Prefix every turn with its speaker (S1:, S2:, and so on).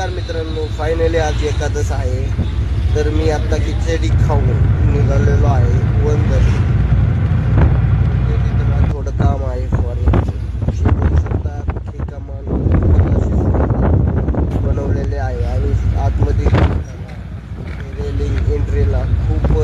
S1: नमस्कार मित्रांनो फायनली आज एकादस आहे. तर मी आत्ता खिचडी खाऊन निघालेलो आहे वंदर. तिथं थोडं काम आहे फॉरेन शकता हे बनवलेले आहे. आणि आतमध्ये रेलिंग एंट्रीला खूप